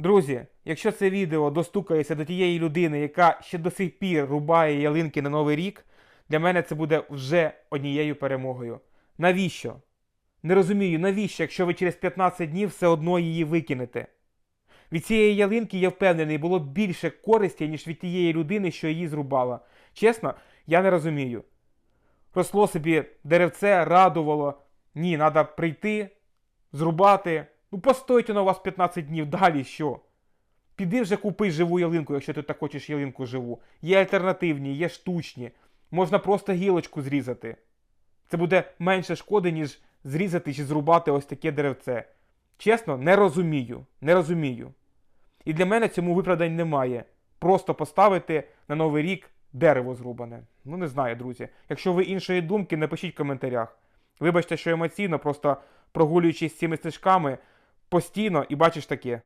Друзі, якщо це відео достукається до тієї людини, яка ще до сих пір рубає ялинки на Новий рік, для мене це буде вже однією перемогою. Навіщо? Не розумію, навіщо, якщо ви через 15 днів все одно її викинете? Від цієї ялинки, я впевнений, було більше користі, ніж від тієї людини, що її зрубала. Чесно, я не розумію. Росло собі деревце, радувало. Ні, треба прийти, зрубати. Ну, постойте на вас 15 днів, далі що? Піди вже купи живу ялинку, якщо ти так хочеш ялинку живу. Є альтернативні, є штучні. Можна просто гілочку зрізати. Це буде менше шкоди, ніж зрізати чи зрубати ось таке деревце. Чесно, не розумію. Не розумію. І для мене цьому виправдань немає. Просто поставити на новий рік дерево зрубане. Ну, не знаю, друзі. Якщо ви іншої думки, напишіть в коментарях. Вибачте, що емоційно, просто прогулюючись цими стежками постійно і бачиш таке.